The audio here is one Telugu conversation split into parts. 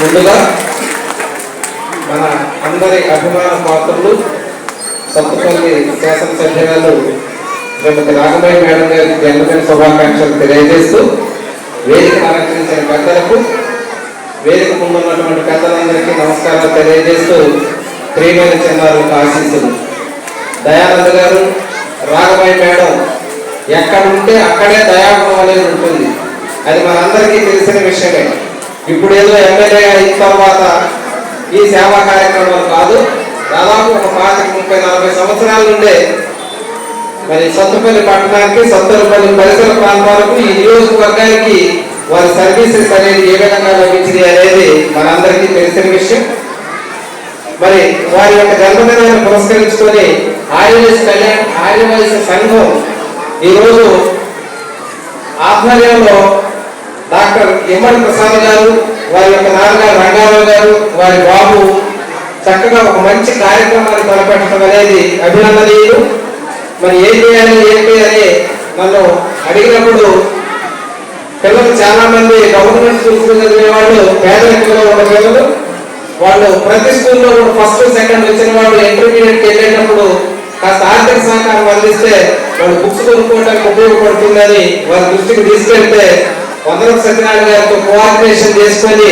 ముందుగా మన అందరి అభిమాన పాత్రలు సత్తుపల్లి శాసనసభ్యురాలు శ్రీమతి రాఘమయ్య మేడం గారికి జన్మదిన శుభాకాంక్షలు తెలియజేస్తూ వేదిక అలంకరించిన పెద్దలకు వేదిక ముందున్నటువంటి పెద్దలందరికీ నమస్కారాలు తెలియజేస్తూ ప్రియమైన చిన్నారులకు ఆశీస్సులు. దయానంద గారు రాఘమయ్య మేడం ఎక్కడుంటే అక్కడే దయాగుణం అనేది ఉంటుంది. అది మనందరికీ తెలిసిన విషయమే. ఇప్పుడు ఏదో ఎమ్మెల్యే అయిన తర్వాత ఈ సేవా కార్యక్రమాలు కాదు. దాదాపు ఒక పాతిక ముప్పై నలభై సంవత్సరాల నుండే మరి సత్తుపల్లి పట్టణానికి సత్తుపల్లి పరిసర ప్రాంతాలకు ఈ నియోజకవర్గానికి వారి సర్వీసెస్ అనేది ఏ విధంగా లభించింది అనేది మనందరికీ తెలిసిన విషయం. మరి వారి యొక్క జన్మదినాన్ని పురస్కరించుకొని ఆర్యవైశ్య కళ్యాణ్ ఆర్యవైశ్య సంఘం ఈరోజు ఆధ్వర్యంలో డాక్టర్ ఇమ్మడి ప్రసాద్ గారు వారి యొక్క నాన్నగారు రంగారావు గారు వారి బాబు చక్కగా ఒక మంచి కార్యక్రమాన్ని తలపెట్టడం అనేది అభినందనీయులు. మరి ఏం చేయాలి ఏంటి అని నన్ను అడిగినప్పుడు పిల్లలు చాలా మంది గవర్నమెంట్ స్కూల్స్ చదివే వాళ్ళు పేదరికంలో ఉన్న పిల్లలు వాళ్ళు ప్రతి స్కూల్లో కూడా ఫస్ట్ సెకండ్ వచ్చిన వాళ్ళు ఇంటర్మీడియట్కి వెళ్ళేటప్పుడు కాస్త ఆర్థిక సహకారం అందిస్తే వాళ్ళు బుక్స్ కొనుక్కోవడానికి ఉపయోగపడుతుందని వారి దృష్టికి తీసుకెళ్తే వందరపు సత్యనారాయణ గారితో కోఆర్డినేషన్ చేసుకొని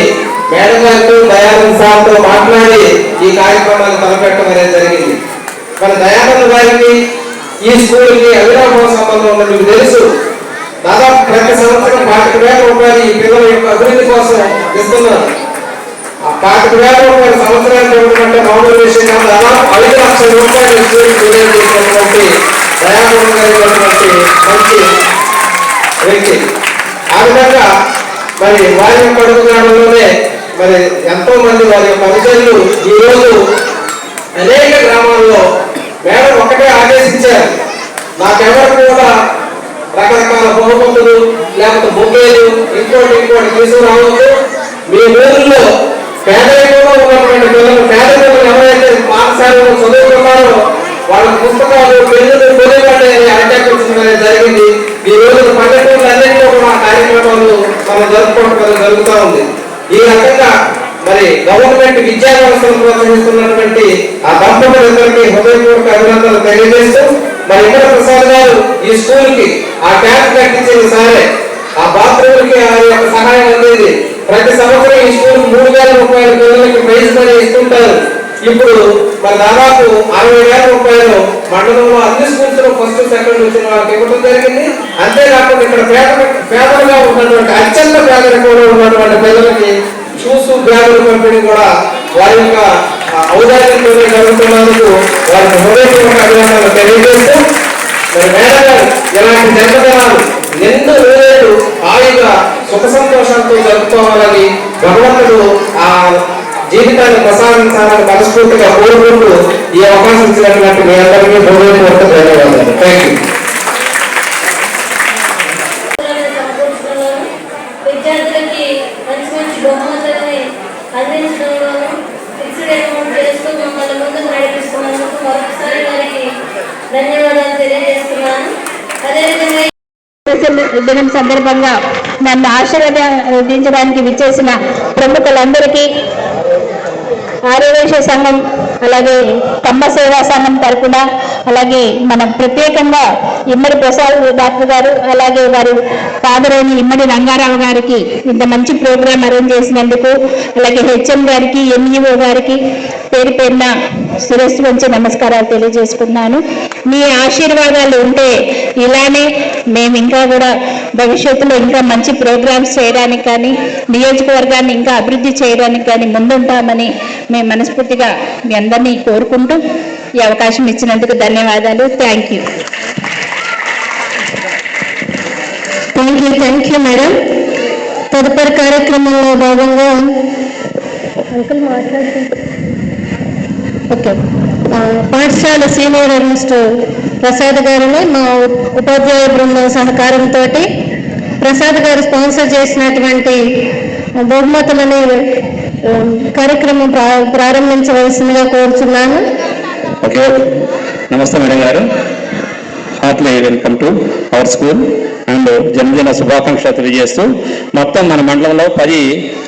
మేడం గారితో దయానంద్ సార్తో మాట్లాడి ఈ కార్యక్రమాన్ని తలపెట్టడం అనేది జరిగింది. మన దయానంద్ గారికి ఈ స్కూల్కి అవినాభావ సంబంధం ఉన్నది మీకు తెలుసు. దాదాపు ప్రతి సంవత్సరం పాతిక వేల రూపాయలు ఈ పిల్లల యొక్క అభివృద్ధి కోసం ఇస్తున్నారు. ఆ పాతిక వేల రూపాయల సంవత్సరానికి ఇవ్వడం మామూలు విషయం కాదు. దాదాపు ఐదు లక్షల రూపాయలు స్కూల్కి చేసినటువంటి దయాగుణం గారి మంచి వ్యక్తి. ఆ విధంగా మరి వారి యొక్క అడుగుజాడల్లోనే మరి ఎంతో మంది వారి యొక్క అనుచరులు ఈ అనేక గ్రామాల్లో మేడం ఒకటే ఆదేశించారు. నాకెవరు కూడా రకరకాల బహుమతులు లేకపోతే బొమ్మేలు ఇంకోటి ఇంకోటి తీసుకురావద్దు. మీ ఊరిలో పేదరికంలో ఉన్నటువంటి పిల్లలు పేదరికంలో ఎవరైతే పాఠశాలలో చదువుకున్నారో వాళ్ళ పుస్తకాలు పెన్నులు కొనివ్వండి ఆజ్ఞాపించడం అనేది జరిగింది. ఈ రోజు పల్లెటూరు అన్నింటిలో కూడా ఆ కార్యక్రమాలు మనం జరుపుకోవడం అనేది జరుగుతూ ఉంది. ఈ రకంగా మరి గవర్నమెంట్ విద్యా వ్యవస్థను ప్రోత్సహిస్తున్నటువంటి ఆ దంపతులందరికీ హృదయపూర్వక అభినందనలు తెలియజేస్తూ మరి ఇంద్ర ప్రసాద్ గారు ఈ స్కూల్కి ఆ ట్యాప్ కట్టించింది సరే ఆ బాత్రూమ్లకి ఆ యొక్క సహాయం అందేది. ప్రతి సంవత్సరం ఈ స్కూల్ మూడు వేల రూపాయల పిల్లలకి ప్రైజ్ మనీ ఇస్తుంటారు. ఇప్పుడు మరి దాదాపు అరవై వేల రూపాయలు మండలంలో అన్ని స్కూల్స్లో ఫస్ట్ సెకండ్ వచ్చిన వాళ్ళకి ఇవ్వడం జరిగింది. అంతేకాకుండా ఇక్కడ పేద పేదలుగా ఉన్నటువంటి అత్యంత పేదరికంలో ఉన్నటువంటి పిల్లలకి షూస్ బ్యాగులు పంపిణీ కూడా వారి యొక్క ఔదార్యంతోనే ఔదార్యంతో జరుగుతున్నందుకు వారికి హృదయపూర్వక అభినందనలు తెలియజేస్తూ మరి మేడం ఇలాంటి జన్మదినాలు ఎన్నో రోజులు హాయిగా సుఖ సంతోషాలతో జరుపుకోవాలని భగవంతుడు ఆ జీవితాన్ని ప్రసాదించాలని మనస్ఫూర్తిగా కోరుకుంటూ ఈ అవకాశం ఇచ్చినటువంటి మీ అందరికీ హృదయపూర్వక ధన్యవాదాలు. థ్యాంక్ యూ దినం సందర్భంగా నన్ను ఆశీర్వదించడానికి విచ్చేసిన ప్రముఖులందరికీ ఆర్యవేశ సంఘం అలాగే కమ్మ సేవా సంఘం తరపున అలాగే మనం ప్రత్యేకంగా ఇమ్మడి ప్రసాద్ డాక్టర్ గారు అలాగే వారు ఫాదర్ అయిన ఇమ్మడి రంగారావు గారికి ఇంత మంచి ప్రోగ్రాం అరేంజ్ చేసినందుకు అలాగే హెచ్ఎం గారికి ఎంఈఓ గారికి పేరు పేరున శిరస్సు వంచి నమస్కారాలు తెలియజేసుకున్నాను మీ ఆశీర్వాదాలు ఉంటే ఇలానే మేము ఇంకా కూడా భవిష్యత్తులో ఇంకా మంచి ప్రోగ్రామ్స్ చేయడానికి కానీ నియోజకవర్గాన్ని ఇంకా అభివృద్ధి చేయడానికి కానీ ముందుంటామని మేము మనస్ఫూర్తిగా మీ అందరినీ కోరుకుంటూ ఈ అవకాశం ఇచ్చినందుకు ధన్యవాదాలు. Thank you thank you thank you madam తదుపరి కార్యక్రమంలో భాగంగా అంకుల్ మాట్లాడుకుంటారు ఓకే పాఠశాల సీనియర్ అడ్మిస్ట్ ప్రసాద్ గారిని మా ఉపాధ్యాయ బృందం సహకారంతో ప్రసాద్ గారు స్పాన్సర్ చేసినటువంటి బహుమతులని కార్యక్రమం ప్రా- ప్రారంభించవలసిందిగా కోరుచున్నాను. ఓకే. నమస్తే మేడం గారు. Heartly welcome to our school and జన్మదిన శుభాకాంక్షలు తెలియజేస్తూ మొత్తం మన మండలంలో పది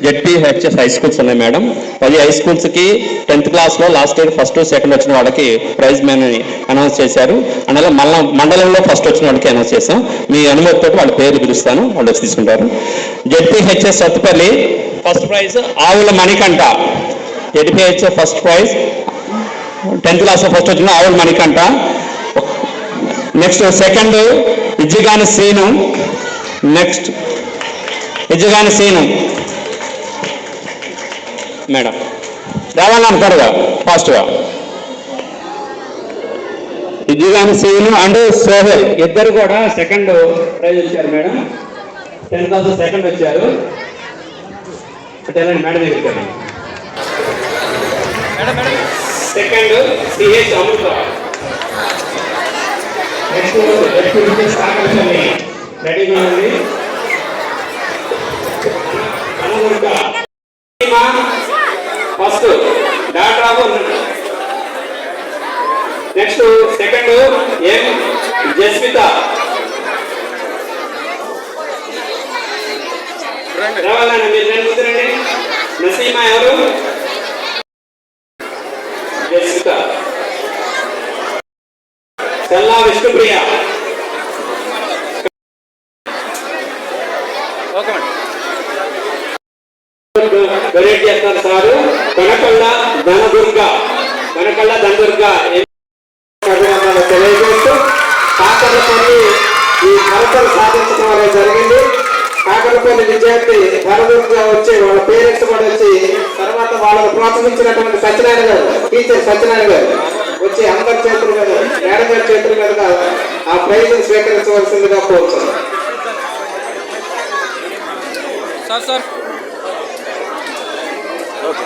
జెడ్పిహెచ్ఎస్ హై స్కూల్స్ ఉన్నాయి మేడం. పది హై స్కూల్స్కి టెన్త్ క్లాస్లో లాస్ట్ ఇయర్ ఫస్ట్ సెకండ్ వచ్చిన వాళ్ళకి ప్రైజ్ మ్యాన్ అని అనౌన్స్ చేశారు. అందులో మళ్ళా మండలంలో ఫస్ట్ వచ్చిన వాళ్ళకి అనౌన్స్ చేశాం. మీ అనుమతితో వాళ్ళ పేర్లు పిలుస్తాను. వాళ్ళు వచ్చి తీసుకుంటారు. ZPHS Sathupalli first prize Avula Manikanta. ZPHS first prize tenth క్లాస్లో ఫస్ట్ వచ్చిన Avula Manikanta. Next second Izzigani Seenu next Izzigani Seenu madam రావాలన్నా త్వరగా ఫాస్ట్గా ఇజ్జిగాని సీను అండ్ సోహెల్ ఇద్దరు కూడా సెకండ్ ప్రైజ్ వచ్చారు మేడం టెన్త్ క్లాస్ సెకండ్ వచ్చారు. అంటే మేడం దగ్గరికి second CH Amrutha next next Vijay Sakarshani రెడీగా ఉంది first doctor of next second Jasmitha. రావాలండి మీరు రెండు. నసీమా ఎవరు? తెల్లా విష్ణుప్రియ. డొనేట్ చేస్తారు సారు. కనకళ్ళ ధనదుర్గ. కనకళ్ళ ధనదుర్గ. తెలియజేస్తూ కాకరపల్లి ఈ ఫలితాలు సాధించడం అనేది జరిగింది. కాకరపల్లి విద్యార్థి ధనదుర్గ వచ్చి వాళ్ళ పేరెంట్స్ కూడా వచ్చి తర్వాత వాళ్ళని ప్రోత్సహించినటువంటి సత్యనారాయణ గారు టీచర్ సత్యనారాయణ గారు వచ్చి అందరి మేనేజర్ చేతుల మీదుగా ఆ ప్రైజ్ స్వీకరించవలసిందిగా కోరుతున్నాను. Sir sir. ఓకే.